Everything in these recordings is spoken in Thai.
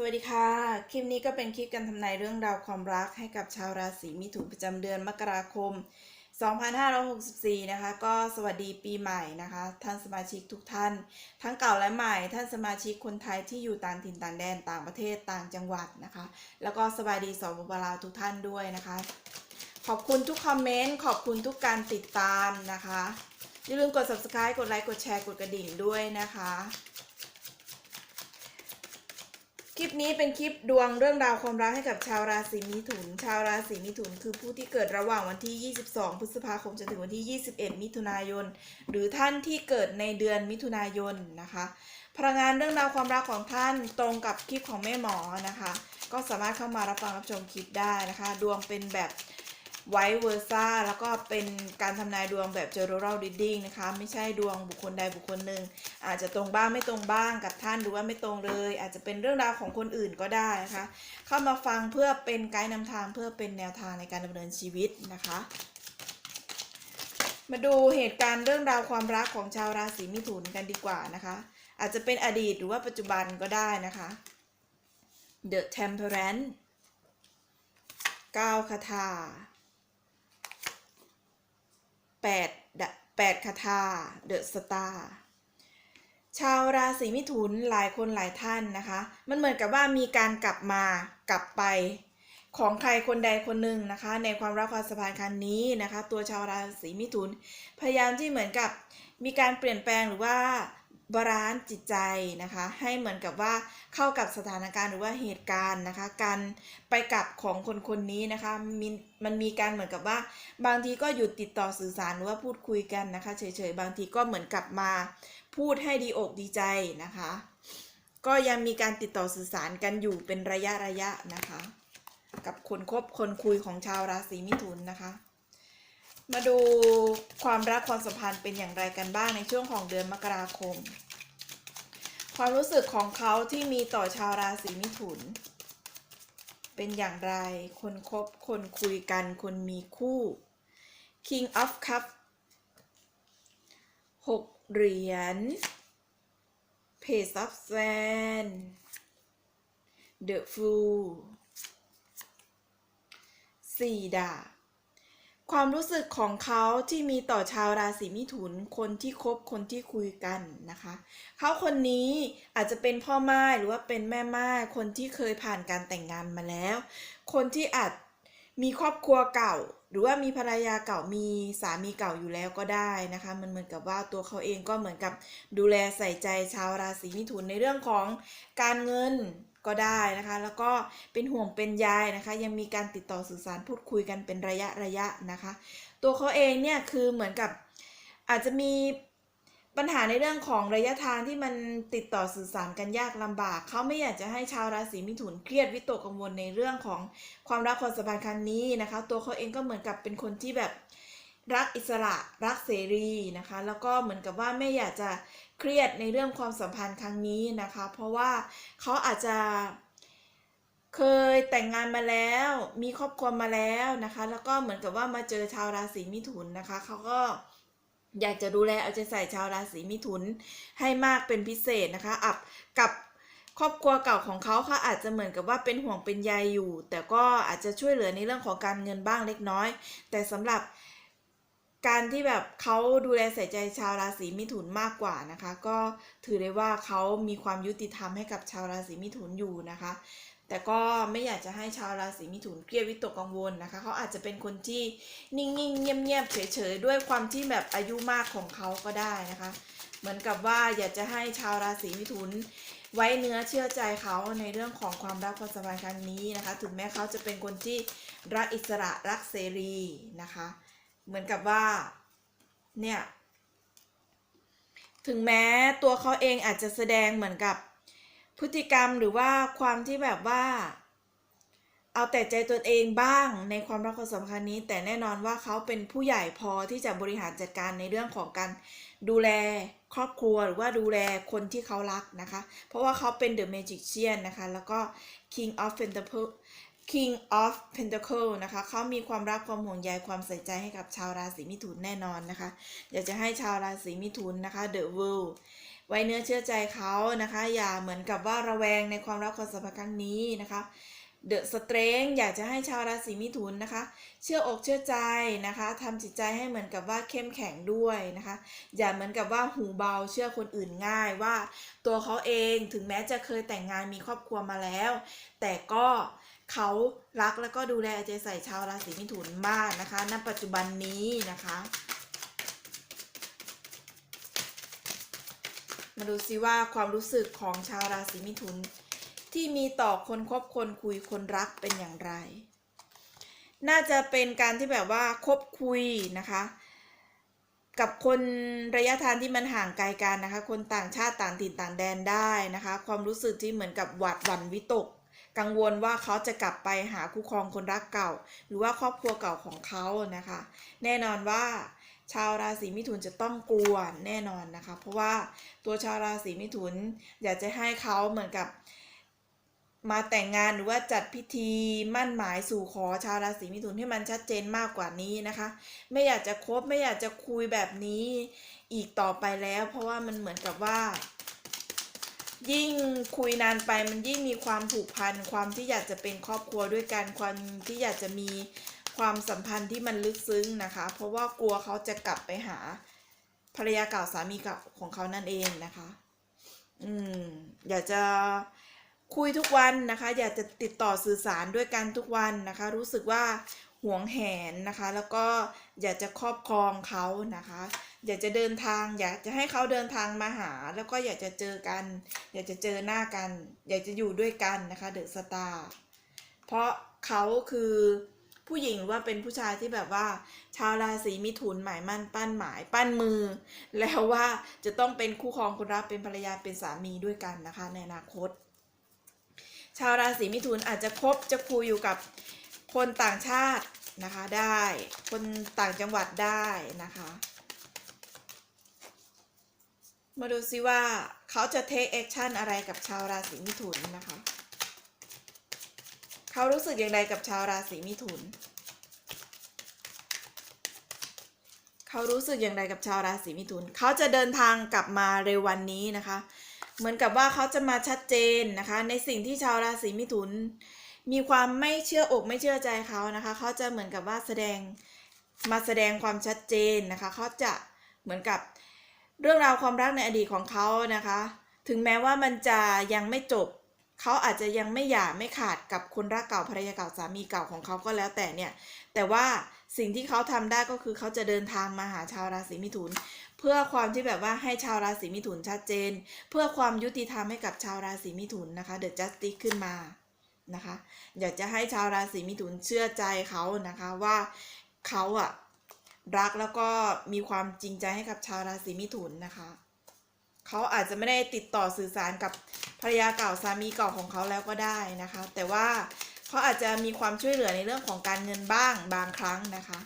สวัสดีค่ะ คลิปนี้ก็เป็นคลิปการทำนายเรื่องราวความรักให้กับชาวราศีมิถุนประจำเดือนมกราคม 2564 นะคะ ก็สวัสดีปีใหม่นะคะ ท่านสมาชิกทุกท่าน ทั้งเก่าและใหม่ ท่านสมาชิกคนไทยที่อยู่ต่างถิ่นต่างแดนต่างประเทศต่างจังหวัดนะคะ แล้วก็สบายดีสปปลาวทุกท่านด้วยนะคะ ขอบคุณทุกคอมเมนต์ขอบคุณทุกการติดตามนะคะอย่าลืมกด subscribe กดไลค์กดแชร์กดกระดิ่งด้วยนะคะ คลิปนี้เป็นคลิปดวงเรื่องราวความรักให้กับชาวราศีมิถุน ชาวราศีมิถุน คือผู้ที่เกิดระหว่างวันที่ 22 พฤษภาคมจนถึงวันที่ 21 มิถุนายน หรือท่านที่เกิดในเดือนมิถุนายนนะคะ พลังงานเรื่องราวความรักของท่านตรงกับคลิปของแม่หมอนะคะ ก็สามารถเข้ามารับฟังรับชมคลิปได้นะคะ ดวงเป็นแบบ ไวเวอร์ซ่าแล้วก็เป็นการทำนายดวงแบบ general reading นะคะ ไม่ใช่ดวงบุคคลใดบุคคลหนึ่ง อาจจะตรงบ้างไม่ตรงบ้างกับท่านหรือว่าไม่ตรงเลย อาจจะเป็นเรื่องราวของคนอื่นก็ได้นะคะ เข้ามาฟังเพื่อเป็นไกด์นำทางเพื่อเป็นแนวทางในการดำเนินชีวิตนะคะ มาดูเหตุการณ์เรื่องราวความรักของชาวราศีมิถุนกันดีกว่านะคะ อาจจะเป็นอดีตหรือว่าปัจจุบันก็ได้นะคะ The Temperance 9คาถา 8ดะ8คาถาเดอะสตาร์ชาวราศีมิถุนหลายคนหลายท่านนะคะ มันเหมือนกับว่ามีการกลับมากลับไปของใครคนใดคนหนึ่งนะคะ ในความรักความสัมพันธ์ครั้งนี้นะคะ ตัวชาวราศีมิถุน พยายามที่เหมือนกับมีการเปลี่ยนแปลงหรือว่า บาลานซ์จิตใจนะคะ ให้เหมือนกับว่าเข้ากับสถานการณ์หรือว่าเหตุการณ์นะคะ การไปกลับของคนคนนี้นะคะมีมันมีการเหมือนกับว่า บางทีก็หยุดติดต่อสื่อสารหรือว่าพูดคุยกันนะคะเฉยๆบางทีก็เหมือนกลับมา พูดให้ดีอกดีใจนะคะ ก็ยังมีการติดต่อสื่อสารกันอยู่เป็นระยะระยะนะคะ กับคนคบคนคุยของชาวราศีมิถุนนะคะ มาดูความรักความสัมพันธ์เป็นอย่างไรกันบ้างในช่วงของเดือนมกราคม ความรู้สึกของเขาที่มีต่อชาวราศีมิถุน เป็นอย่างไร คนคบ คนคุยกัน คนมีคู่ King of Cup หกเหรียญ Page of Sand The Fool สี่ดาบ ความรู้สึกของเขาที่มีต่อชาวราศีมิถุน คนที่คบคนที่คุยกันนะคะ เขาคนนี้อาจจะเป็นพ่อไม้หรือว่าเป็นแม่ไม้คนที่เคยผ่านการแต่งงานมาแล้ว คนที่อาจ มีครอบครัวเก่า หรือว่ามีภรรยาเก่ามีสามีเก่าอยู่แล้วก็ได้นะคะ มันเหมือนกับว่าตัวเขาเองก็เหมือนกับดูแลใส่ใจชาวราศีมิถุนในเรื่องของการเงินก็ได้นะคะ แล้วก็เป็นห่วงเป็นใยนะคะ ยังมีการติดต่อสื่อสารพูดคุยกันเป็นระยะระยะนะคะ ตัวเขาเองเนี่ยคือเหมือนกับอาจจะมี ปัญหาในเรื่องของระยะทางที่มันติดต่อสื่อสารกันยากลำบาก เขาไม่อยากจะให้ชาวราศีมิถุนเครียดวิตกกังวลในเรื่องของความรักความสัมพันธ์ครั้งนี้นะคะ ตัวเขาเองก็เหมือนกับเป็นคนที่แบบรักอิสระรักเสรีนะคะ แล้วก็เหมือนกับว่าไม่อยากจะเครียดในเรื่องความสัมพันธ์ครั้งนี้นะคะ เพราะว่าเขาอาจจะเคยแต่งงานมาแล้ว มีครอบครัวมาแล้วนะคะ แล้วก็เหมือนกับว่ามาเจอชาวราศีมิถุนนะคะ เขาก็ อยากจะดูแลเอาใจใส่ชาวราศีมิถุนให้มากเป็นพิเศษนะคะ อับกับครอบครัวเก่าของเขาเขาอาจจะเหมือนกับว่าเป็นห่วงเป็นใยอยู่ แต่ก็อาจจะช่วยเหลือในเรื่องของการเงินบ้างเล็กน้อย แต่สำหรับการที่แบบเขาดูแลใส่ใจชาวราศีมิถุนมากกว่านะคะ ก็ถือได้ว่าเขามีความยุติธรรมให้กับชาวราศีมิถุนอยู่นะคะ แต่ก็ไม่อยากจะให้ชาวราศีมิถุนเครียดวิตกกังวลนะคะ เขาอาจจะเป็นคนที่นิ่งๆ เงียบๆ เฉยๆ ด้วยความที่แบบอายุมากของเขาก็ได้นะคะ เหมือนกับว่าอยากจะให้ชาวราศีมิถุนไว้เนื้อเชื่อใจเขาในเรื่องของความรักความสัมพันธ์ครั้งนี้นะคะ ถึงแม้เขาจะเป็นคนที่รักอิสระรักเสรีนะคะ เหมือนกับว่าเนี่ยถึงแม้ตัวเขาเองอาจจะแสดงเหมือนกับ พฤติกรรมหรือว่าความที่แบบว่า เอาแต่ใจตนเองบ้างในความรักความสัมพันธ์นี้ แต่แน่นอนว่าเขาเป็นผู้ใหญ่พอที่จะบริหารจัดการในเรื่องของการดูแลครอบครัวหรือว่าดูแลคนที่เขารักนะคะ เพราะว่าเขาเป็น The Magician นะคะ แล้วก็ King of Pentacle King of Pentacle นะคะ เขามีความรักความห่วงใยความใส่ใจให้กับชาวราศีมิถุนแน่นอนนะคะ อยากจะให้ชาวราศีมิถุนนะคะ The World ไว้เนื้อเชื่อใจเขานะคะ อย่าเหมือนกับว่าระแวงในความรักความสัมพันธ์ครั้งนี้นะคะเดอะสเตรนอยากจะให้ชาวราศีมิถุนนะคะ เชื่ออกเชื่อใจนะคะทำจิตใจให้เหมือนกับว่าเข้มแข็งด้วยนะคะ อย่าเหมือนกับว่าหูเบาเชื่อคนอื่นง่ายว่า ตัวเขาเองถึงแม้จะเคยแต่งงานมีครอบครัวมาแล้ว แต่ก็เขารักแล้วก็ดูแลเอาใจใส่ชาวราศีมิถุนมากนะคะ ณปัจจุบันนี้นะคะ มาดูซิว่าความรู้สึกของชาวราศีมิถุน ที่มีต่อคนคบคนคุยคนรักเป็นอย่างไร น่าจะเป็นการที่แบบว่าคบคุยนะคะ กับคนระยะทางที่มันห่างไกลกันนะคะ คนต่างชาติต่างถิ่นต่างแดนได้นะคะ ความรู้สึกที่เหมือนกับหวาดหวั่นวิตก กังวลว่าเขาจะกลับไปหาคู่ครองคนรักเก่า หรือว่าครอบครัวเก่าของเขานะคะ แน่นอนว่า ชาวราศีมิถุนจะต้องกลัวแน่นอนนะคะ เพราะว่าตัวชาวราศีมิถุนอยากจะให้เขาเหมือนกับมาแต่งงานหรือว่าจัดพิธีมั่นหมายสู่ขอชาวราศีมิถุนให้มันชัดเจนมากกว่านี้นะคะ ไม่อยากจะคบไม่อยากจะคุยแบบนี้อีกต่อไปแล้ว เพราะว่ามันเหมือนกับว่า ยิ่งคุยนานไปมันยิ่งมีความผูกพันความที่อยากจะเป็นครอบครัวด้วยกันความที่อยากจะมี ความสัมพันธ์ที่มันลึกซึ้งนะคะ เพราะว่ากลัวเขาจะกลับไปหาภรรยาเก่าสามีเก่าของเขานั่นเองนะคะ อืม อยากจะคุยทุกวันนะคะ อยากจะติดต่อสื่อสารด้วยกันทุกวันนะคะ รู้สึกว่าห่วงแหนนะคะ แล้วก็อยากจะครอบครองเขานะคะ อยากจะเดินทาง อยากจะให้เขาเดินทางมาหา แล้วก็อยากจะเจอกัน อยากจะเจอหน้ากัน อยากจะอยู่ด้วยกันนะคะเดอะสตาร์เพราะเขาคือ ผู้หญิงว่าเป็นผู้ชายที่แบบว่า ชาวราศีมิถุนหมายมั่นปั้นหมายปั้นมือ แล้วว่าจะต้องเป็นคู่ครองคนรักเป็นภรรยาเป็นสามีด้วยกันนะคะ ในอนาคต ชาวราศีมิถุนอาจจะคบจะคุยอยู่กับคนต่างชาตินะคะได้ คนต่างจังหวัดได้นะคะ มาดูซิว่าเขาจะ take action อะไรกับชาวราศีมิถุนนะคะ เขารู้สึกอย่างไรกับชาวราศีมิถุน เขารู้สึกอย่างไรกับชาวราศีมิถุน เขาจะเดินทางกลับมาเร็ววันนี้นะคะ เหมือนกับว่าเขาจะมาชัดเจนนะคะ ในสิ่งที่ชาวราศีมิถุน มีความไม่เชื่ออกไม่เชื่อใจเขานะคะ เขาจะเหมือนกับว่าแสดงมาแสดงความชัดเจนนะคะ เขาจะเหมือนกับเรื่องราวความรักในอดีตของเขานะคะ ถึงแม้ว่ามันจะยังไม่จบ เขาอาจจะยังไม่หย่าไม่ขาดกับคนรักเก่าภรรยาเก่าสามีเก่าของเขาก็แล้วแต่เนี่ย แต่ว่าสิ่งที่เขาทำได้ก็คือเขาจะเดินทางมาหาชาวราศีมิถุน เพื่อความที่แบบว่าให้ชาวราศีมิถุนชัดเจน เพื่อความยุติธรรมให้กับชาวราศีมิถุนนะคะเดอะจัสติ e ขึ้นมานะคะ อยากจะให้ชาวราศีมิถุนเชื่อใจเขานะคะว่าเขาอะรักแล้วก็มีความจริงใจให้กับชาวราศีมิถุนนะคะ เขาอาจจะไม่ได้ติดต่อสื่อสารกับภรรยาเก่าสามีเก่าของเขาแล้วก็ได้นะคะ แต่ว่าเขาอาจจะมีความช่วยเหลือในเรื่องของการเงินบ้างบางครั้งนะคะ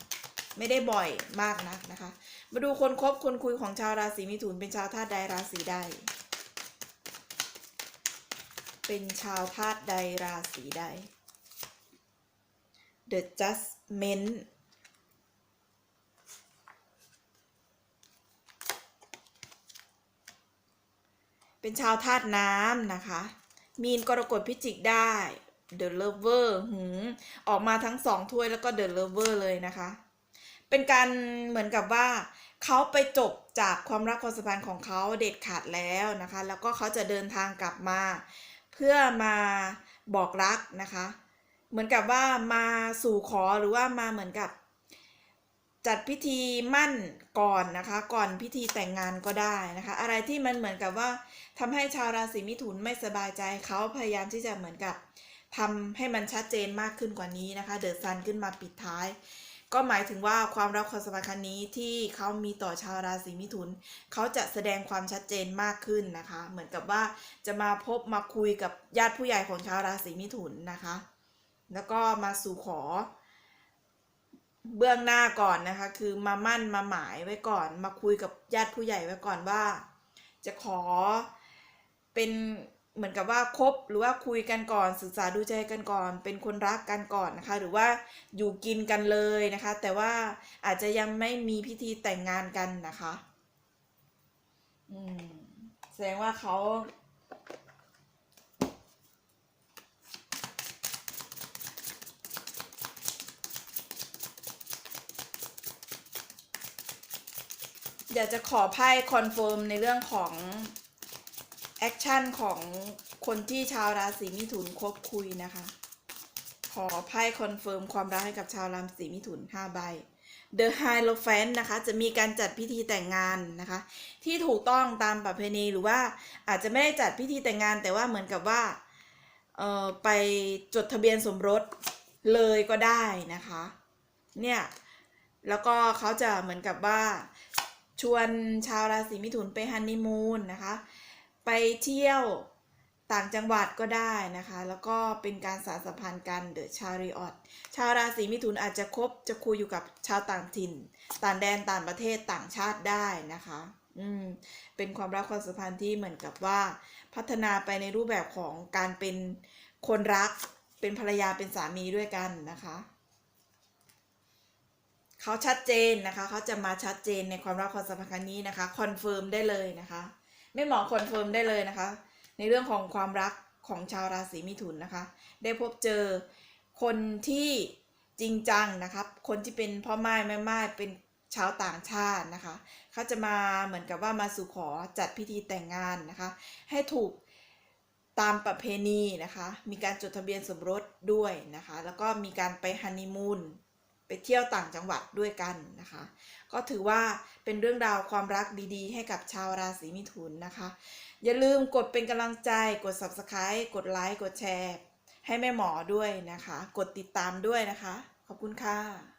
ไม่ได้บ่อยมากนักนะคะ มาดูคนคบคนคุยของชาวราศีมิถุนเป็นชาวธาตุใดราศีใด เป็นชาวธาตุใดราศีใด The Judgment เป็นชาวธาตุน้ำนะคะ มีนกรกฎพิจิกได้ The Lover หืมออกมาทั้งสองถ้วยแล้วก็ The Lover เลยนะคะ เป็นการเหมือนกับว่าเขาไปจบจากความรักความสัมพันธ์ของเขาเด็ดขาดแล้วนะคะ แล้วก็เขาจะเดินทางกลับมา เพื่อมาบอกรักนะคะ เหมือนกับว่ามาสู่ขอหรือว่ามาเหมือนกับ จัดพิธีมั่นก่อนนะคะ ก่อนพิธีแต่งงานก็ได้นะคะ อะไรที่มันเหมือนกับว่าทำให้ชาวราศีมิถุนไม่สบายใจเขาพยายามที่จะเหมือนกับทำให้มันชัดเจนมากขึ้นกว่านี้นะคะ เดอะซันขึ้นมาปิดท้าย ก็หมายถึงว่าความรักความสัมพันธ์ครั้งนี้ที่เขามีต่อชาวราศีมิถุนเขาจะแสดงความชัดเจนมากขึ้นนะคะ เหมือนกับว่าจะมาพบมาคุยกับญาติผู้ใหญ่ของชาวราศีมิถุนนะคะ แล้วก็มาสู่ขอ เบื้องหน้าก่อนนะคะ คือมามั่นมาหมายไว้ก่อน มาคุยกับญาติผู้ใหญ่ไว้ก่อนว่า จะขอเป็นเหมือนกับว่าคบหรือว่าคุยกันก่อนศึกษาดูใจกันก่อน เป็นคนรักกันก่อนนะคะ หรือว่าอยู่กินกันเลยนะคะ แต่ว่าอาจจะยังไม่มีพิธีแต่งงานกันนะคะ อืมแสดงว่าเขา อยากจะขอไพ่คอนเฟิร์มในเรื่องของแอคชั่นของคนที่ชาวราศีมิถุนคบคุยนะคะ ขอไพ่คอนเฟิร์มความรักให้กับชาวราศีมิถุน5ใบ The Hierophant นะคะ จะมีการจัดพิธีแต่งงานนะคะ ที่ถูกต้องตามประเพณีหรือว่าอาจจะไม่ได้จัดพิธีแต่งงาน แต่ว่าเหมือนกับว่าเออไปจดทะเบียนสมรสเลยก็ได้นะคะ เนี่ย แล้วก็เขาจะเหมือนกับว่า ชวนชาวราศีมิถุนไปฮันนีมูนนะคะ ไปเที่ยวต่างจังหวัดก็ได้นะคะ แล้วก็เป็นการสานสัมพันธ์กันเดอะชาริออตชาวราศีมิถุนอาจจะคบจะคุยอยู่กับชาวต่างถิ่น ต่างแดนต่างประเทศต่างชาติได้นะคะ อืม เป็นความรักความสัมพันธ์ที่เหมือนกับว่า พัฒนาไปในรูปแบบของการเป็นคนรักเป็นภรรยาเป็นสามีด้วยกันนะคะ เขาชัดเจนนะคะเขาจะมาชัดเจนในความรักความสัมพันธ์ครั้งนี้นะคะคอนเฟิร์มได้เลยนะคะไม่หมอคอนเฟิร์มได้เลยนะคะ ในเรื่องของความรักของชาวราศีมิถุนนะคะ ได้พบเจอคนที่จริงจังนะครับ คนที่เป็นพ่อไม้แม่ไม้เป็นชาวต่างชาตินะคะ เขาจะมาเหมือนกับว่ามาสู่ขอจัดพิธีแต่งงานนะคะ ให้ถูกตามประเพณีนะคะ มีการจดทะเบียนสมรสด้วยนะคะ แล้วก็มีการไปฮันนีมูน ไปเที่ยวต่างจังหวัดด้วยกันนะคะ ก็ถือว่าเป็นเรื่องราวความรักดีๆ ให้กับชาวราศีมิถุนนะคะ อย่าลืมกดเป็นกำลังใจกด subscribe กดไลค์กดแชร์ ให้แม่หมอด้วยนะคะ กดติดตามด้วยนะคะ ขอบคุณค่ะ